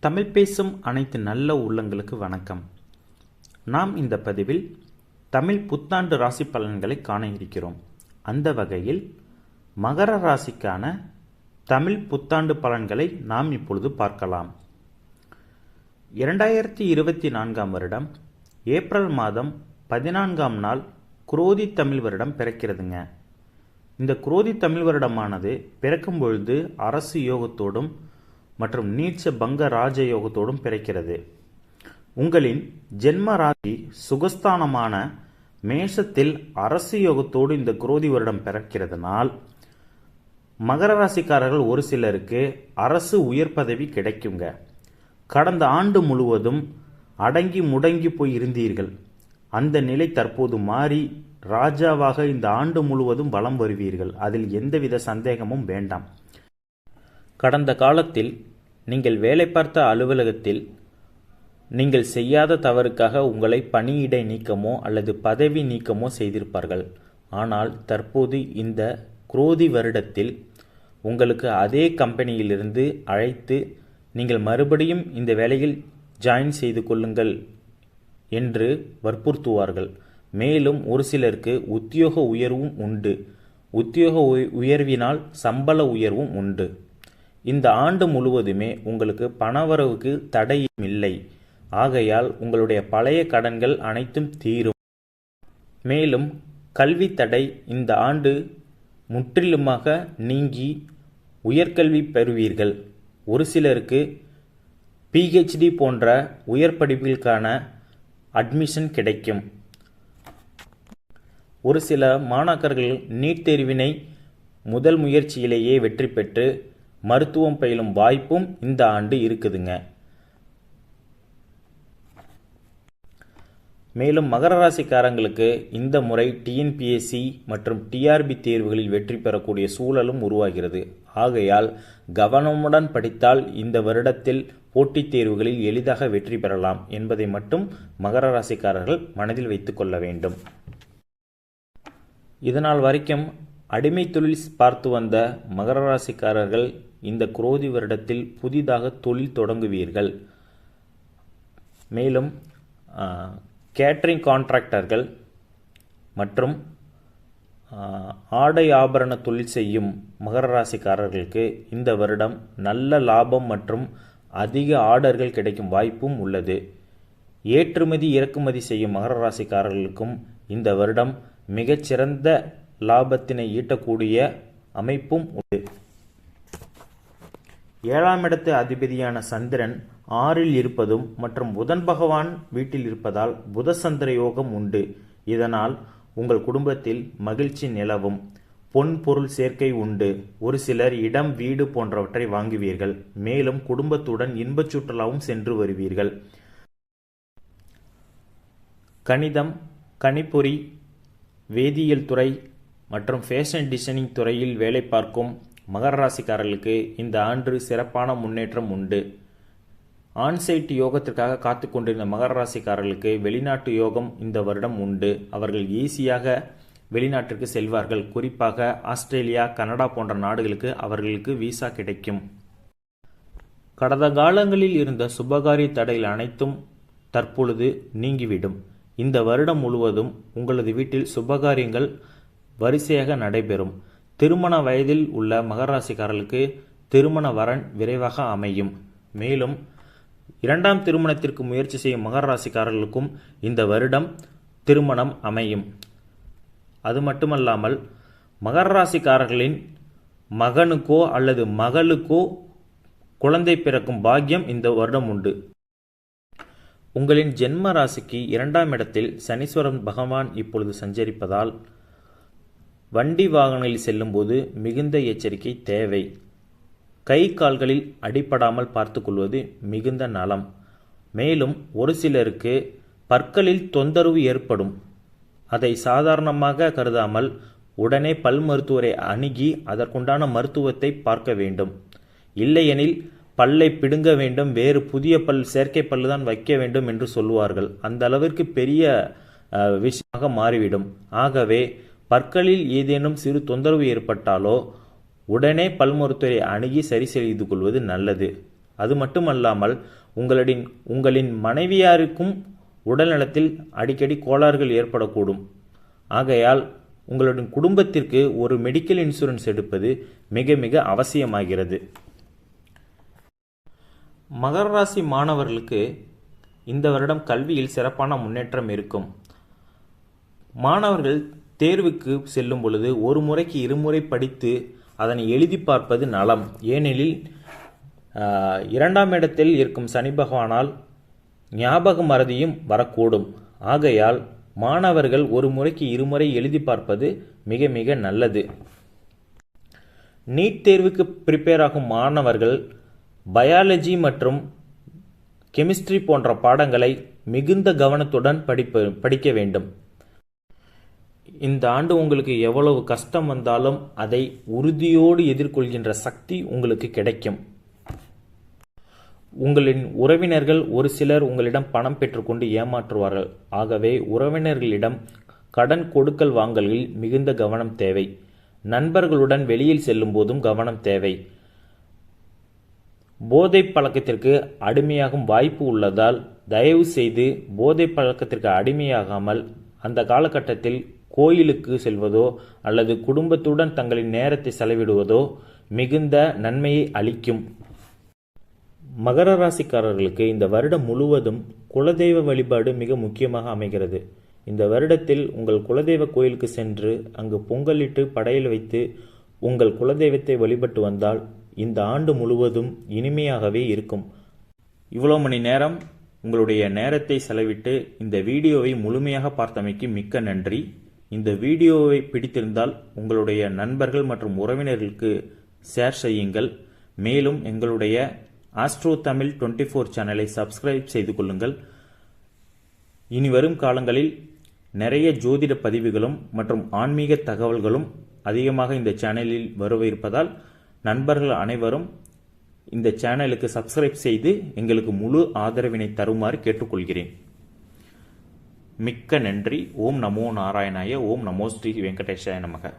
தமிழ் பேசும் அனைத்து நல்ல உள்ளங்களுக்கு வணக்கம். நாம் இந்த பதிவில் தமிழ் புத்தாண்டு ராசி பலன்களை காண இருக்கிறோம். அந்த வகையில் மகர ராசிக்கான தமிழ் புத்தாண்டு பலன்களை நாம் இப்பொழுது பார்க்கலாம். இரண்டாயிரத்தி இருபத்தி நான்காம் வருடம் ஏப்ரல் மாதம் பதினான்காம் நாள் குரோதி தமிழ் வருடம் பிறக்கிறதுங்க. இந்த குரோதி தமிழ் வருடமானது பிறக்கும் பொழுது அரசு யோகத்தோடும் மற்றும் நீட்ச பங்க ராஜ யோகத்தோடும் பிறக்கிறது. உங்களின் ஜென்ம ராசி சுகஸ்தானமான மேஷத்தில் அரசு யோகத்தோடு இந்த குரோதி வருடம் பிறக்கிறதுனால் மகர ராசிக்காரர்கள் ஒரு சிலருக்கு அரசு உயர் பதவி கிடைக்குங்க. கடந்த ஆண்டு முழுவதும் அடங்கி முடங்கி போய் இருந்தீர்கள். அந்த நிலை தற்போது மாறி ராஜாவாக இந்த ஆண்டு முழுவதும் வலம் வருவீர்கள். அதில் எந்தவித சந்தேகமும் வேண்டாம். கடந்த காலத்தில் நீங்கள் வேலை பார்த்த அலுவலகத்தில் நீங்கள் செய்யாத தவறுக்காக உங்களை பணியிடை நீக்கமோ அல்லது பதவி நீக்கமோ செய்திருப்பார்கள். ஆனால் தற்போது இந்த குரோதி வருடத்தில் உங்களுக்கு அதே கம்பெனியிலிருந்து அழைத்து நீங்கள் மறுபடியும் இந்த வேலையில் ஜாயின் செய்து கொள்ளுங்கள் என்று வற்புறுத்துவார்கள். மேலும் ஒரு சிலருக்கு உத்தியோக உயர்வும் உண்டு. உத்தியோக உயர்வினால் சம்பள உயர்வும் உண்டு. இந்த ஆண்டு முழுவதுமே உங்களுக்கு பணவரவுக்கு தடையும் இல்லை. ஆகையால் உங்களுடைய பழைய கடன்கள் அனைத்தும் தீரும். மேலும் கல்வி தடை இந்த ஆண்டு முற்றிலுமாக நீங்கி உயர்கல்வி பெறுவீர்கள். ஒரு சிலருக்கு பிஹெச்டி போன்ற உயர் படிப்பிற்கான அட்மிஷன் கிடைக்கும். ஒரு சில மாணாக்கர்கள் நீட் தேர்வினை முதல் முயற்சியிலேயே வெற்றி பெற்று மருத்துவம் பயிலும் வாய்ப்பும் இந்த ஆண்டு இருக்குதுங்க. மேலும் மகர ராசிக்காரங்களுக்கு இந்த முறை டிஎன்பிஎஸ்சி மற்றும் டிஆர்பி தேர்வுகளில் வெற்றி பெறக்கூடிய சூழலும் உருவாகிறது. ஆகையால் கவனமுடன் படித்தால் இந்த வருடத்தில் போட்டித் தேர்வுகளில் எளிதாக வெற்றி பெறலாம் என்பதை மட்டும் மகர ராசிக்காரர்கள் மனதில் வைத்துக் கொள்ள வேண்டும். இதனால் வரைக்கும் அடிமை தொழில் பார்த்து வந்த மகர ராசிக்காரர்கள் இந்த குரோதி வருடத்தில் புதிதாக தொழில் தொடங்குவீர்கள். மேலும் கேட்ரிங் கான்ட்ராக்டர்கள் மற்றும் ஆடை ஆபரண தொழில் செய்யும் மகர ராசிக்காரர்களுக்கு இந்த வருடம் நல்ல லாபம் மற்றும் அதிக ஆர்டர்கள் கிடைக்கும் வாய்ப்பும் உள்ளது. ஏற்றுமதி இறக்குமதி செய்யும் மகர ராசிக்காரர்களுக்கும் இந்த வருடம் மிகச்சிறந்த லாபத்தினை ஈட்டக்கூடிய அமைப்பும் உண்டு. ஏழாம் இடத்து அதிபதியான சந்திரன் ஆறில் இருப்பதும் மற்றும் புதன் பகவான் வீட்டில் இருப்பதால் புதசந்திர யோகம் உண்டு. இதனால் உங்கள் குடும்பத்தில் மகிழ்ச்சி நிலவும். பொன் பொருள் சேர்க்கை உண்டு. ஒரு சிலர் இடம் வீடு போன்றவற்றை வாங்குவீர்கள். மேலும் குடும்பத்துடன் இன்பச் சுற்றுலாவும் சென்று வருவீர்கள். கணிதம் கணிப்பொறி வேதியியல் துறை மற்றும் ஃபேஷன் டிசைனிங் துறையில் வேலை பார்க்கும் மகர ராசிக்காரர்களுக்கு இந்த ஆண்டு சிறப்பான முன்னேற்றம் உண்டு. ஆன்சைட் யோகத்திற்காக காத்து கொண்டிருந்த மகர ராசிக்காரர்களுக்கு வெளிநாட்டு யோகம் இந்த வருடம் உண்டு. அவர்கள் ஈஸியாக வெளிநாட்டிற்கு செல்வார்கள். குறிப்பாக ஆஸ்திரேலியா கனடா போன்ற நாடுகளுக்கு அவர்களுக்கு விசா கிடைக்கும். கடந்த காலங்களில் இருந்த சுபகாரிய தடைகள் அனைத்தும் தற்பொழுது நீங்கிவிடும். இந்த வருடம் முழுவதும் உங்களது வீட்டில் சுபகாரியங்கள் வரிசையாக நடைபெறும். திருமண வயதில் உள்ள மகராசிக்காரர்களுக்கு திருமண வரன் விரைவாக அமையும். மேலும் இரண்டாம் திருமணத்திற்கு முயற்சி செய்யும் மகராசிக்காரர்களுக்கும் இந்த வருடம் திருமணம் அமையும். அது மட்டுமல்லாமல் மகர ராசிக்காரர்களின் மகனுக்கோ அல்லது மகளுக்கோ குழந்தை பிறக்கும் பாக்கியம் இந்த வருடம் உண்டு. உங்களின் ஜென்ம ராசிக்கு இரண்டாம் இடத்தில் சனீஸ்வரன் பகவான் இப்பொழுது சஞ்சரிப்பதால் வண்டி வாகனங்களில் செல்லும்போது மிகுந்த எச்சரிக்கை தேவை. கை கால்களில் அடிபடாமல் பார்த்துக்கொள்வது மிகுந்த நலம். மேலும் ஒரு சிலருக்கு பற்களில் தொந்தரவு ஏற்படும். அதை சாதாரணமாக கருதாமல் உடனே பல் மருத்துவரை அணுகி அதற்குண்டான மருத்துவத்தை பார்க்க வேண்டும். இல்லையெனில் பல்லை பிடுங்க வேண்டும் வேறு புதிய பல் செயற்கை பல்லு தான் வைக்க வேண்டும் என்று சொல்லுவார்கள். அந்த அளவிற்கு பெரிய விஷயமாக மாறிவிடும். ஆகவே பற்களில் ஏதேனும் சிறு தொந்தரவு ஏற்பட்டாலோ உடனே பல் மருத்துவரை அணுகி சரி செய்து கொள்வது நல்லது. அது மட்டுமல்லாமல் உங்களின் உங்களின் மனைவியாருக்கும் உடல்நலத்தில் அடிக்கடி கோளாறுகள் ஏற்படக்கூடும். ஆகையால் உங்களுடைய குடும்பத்திற்கு ஒரு மெடிக்கல் இன்சூரன்ஸ் எடுப்பது மிக மிக அவசியமாகிறது. மகர ராசி மாணவர்களுக்கு இந்த வருடம் கல்வியில் சிறப்பான முன்னேற்றம் இருக்கும். மாணவர்கள் தேர்வுக்கு செல்லும் பொழுது ஒரு முறைக்கு இருமுறை படித்து அதனை எழுதி பார்ப்பது நலம். ஏனெனில் இரண்டாம் இடத்தில் இருக்கும் சனி பகவானால் ஞாபக மறதியும் வரக்கூடும். ஆகையால் மாணவர்கள் ஒரு முறைக்கு இருமுறை எழுதி பார்ப்பது மிக மிக நல்லது. நீட் தேர்வுக்கு ப்ரிப்பேர் ஆகும் மாணவர்கள் பயாலஜி மற்றும் கெமிஸ்ட்ரி போன்ற பாடங்களை மிகுந்த கவனத்துடன் படிப்பு படிக்க வேண்டும். இந்த ஆண்டு உங்களுக்கு எவ்வளவு கஷ்டம் வந்தாலும் அதை உறுதியோடு எதிர்கொள்கின்ற சக்தி உங்களுக்கு கிடைக்கும். உங்களின் உறவினர்கள் ஒரு சிலர் உங்களிடம் பணம் பெற்றுக்கொண்டு ஏமாற்றுவார்கள். ஆகவே உறவினர்களிடம் கடன் கொடுக்கல் வாங்கலில் மிகுந்த கவனம் தேவை. நண்பர்களுடன் வெளியில் செல்லும் போதும் கவனம் தேவை. போதை பழக்கத்திற்கு அடிமையாகும் வாய்ப்பு உள்ளதால் தயவு செய்து போதை பழக்கத்திற்கு அடிமையாகாமல் அந்த காலகட்டத்தில் கோயிலுக்கு செல்வதோ அல்லது குடும்பத்துடன் தங்களின் நேரத்தை செலவிடுவதோ மிகுந்த நன்மையை அளிக்கும். மகர ராசிக்காரர்களுக்கு இந்த வருடம் முழுவதும் குலதெய்வ வழிபாடு மிக முக்கியமாக அமைகிறது. இந்த வருடத்தில் உங்கள் குலதெய்வ கோயிலுக்கு சென்று அங்கு பொங்கலிட்டு படையல் வைத்து உங்கள் குலதெய்வத்தை வழிபட்டு வந்தால் இந்த ஆண்டு முழுவதும் இனிமையாகவே இருக்கும். இவ்வளோ மணி நேரம் உங்களுடைய நேரத்தை செலவிட்டு இந்த வீடியோவை முழுமையாக பார்த்தமைக்கு மிக்க நன்றி. இந்த வீடியோவை பிடித்திருந்தால் உங்களுடைய நண்பர்கள் மற்றும் உறவினர்களுக்கு ஷேர் செய்யுங்கள். மேலும் எங்களுடைய ஆஸ்ட்ரோ தமிழ் டுவெண்ட்டி ஃபோர் சேனலை சப்ஸ்கிரைப் செய்து கொள்ளுங்கள். இனி வரும் காலங்களில் நிறைய ஜோதிட பதிவுகளும் மற்றும் ஆன்மீக தகவல்களும் அதிகமாக இந்த சேனலில் வரவிருப்பதால் நண்பர்கள் அனைவரும் இந்த சேனலுக்கு சப்ஸ்கிரைப் செய்து எங்களுக்கு முழு ஆதரவினை தருமாறு கேட்டுக்கொள்கிறேன். மிக்க நன்றி. ஓம் நமோ நாராயணாய. ஓம் நமோ ஸ்ரீ வெங்கடேஷாய நமக.